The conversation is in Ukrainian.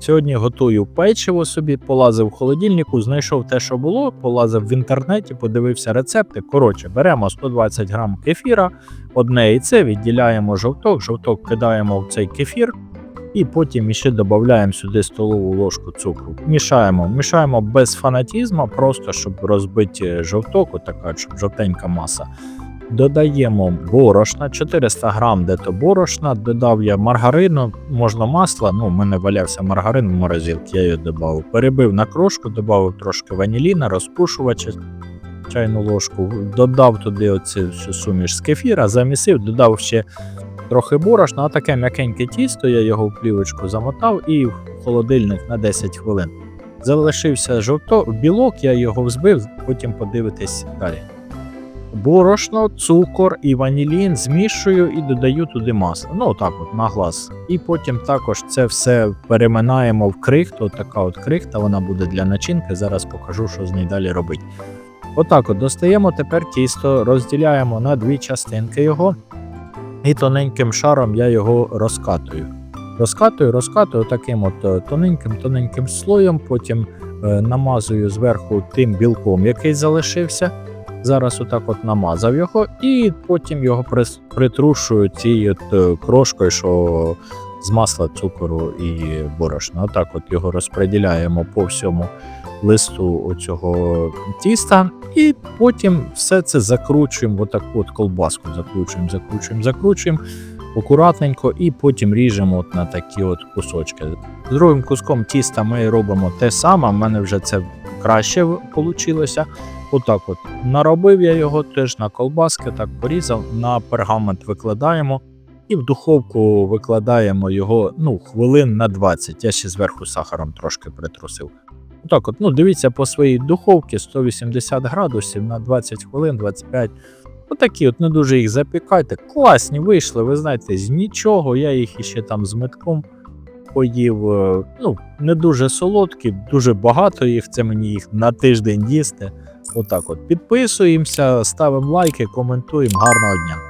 Сьогодні готую печиво собі, полазив в холодильнику, знайшов те, що було, полазив в інтернеті, подивився рецепти. Коротше, беремо 120 грам кефіра, одне яйце, відділяємо жовток, жовток кидаємо в цей кефір. І потім ще додаємо сюди столову ложку цукру. Мішаємо, мішаємо без фанатізму, просто щоб розбити жовток, отака, щоб жовтенька маса. Додаємо борошна, 400 грам де-то борошна, додав я маргарину, можна масла. Ну, у мене валявся маргарин в морозилці, я його додав. Перебив на крошку, додав трошки ваніліна, розпушувача, чайну ложку, додав туди оцю суміш з кефіра, замісив, додав ще трохи борошна, а таке м'якеньке тісто, я його в плівочку замотав і в холодильник на 10 хвилин. Залишився жовто, білок, я його взбив, потім подивитись далі. Борошно, цукор і ванілін змішую і додаю туди масло. Ну, отак от на глаз. І потім також це все переминаємо в крихту. Така от крихта, вона буде для начинки. Зараз покажу, що з нею далі робити. Отак от достаємо тепер тісто, розділяємо на дві частинки його, і тоненьким шаром я його розкатую. Розкатую, розкатую таким от тоненьким-тоненьким слоєм, потім е, намазую зверху тим білком, який залишився. Зараз отак от намазав його, і потім його притрушую цією е, крошкою, що з масла, цукору і борошна. Отак от його розподіляємо по всьому листу цього тіста, і потім все це закручуємо, в от колбаску закручуємо, закручуємо, закручуємо акуратненько, і потім ріжемо от на такі от кусочки. З другим куском тіста ми робимо те саме. У мене вже це краще вийшло. Отак от наробив я його теж на колбаски, так порізав, на пергамент викладаємо і в духовку викладаємо його ну, хвилин на 20. Я ще зверху сахаром трошки притрусив. Отак от, ну дивіться по своїй духовці 180 градусів на 20 хвилин, 25. Отакі от не дуже їх запікайте. Класні вийшли, ви знаєте, з нічого. Я їх іще там з метком поїв. е, Ну, не дуже солодкі, дуже багато їх. Це мені їх на тиждень їсти. Отак от підписуємося, ставимо лайки, коментуємо. Гарного дня!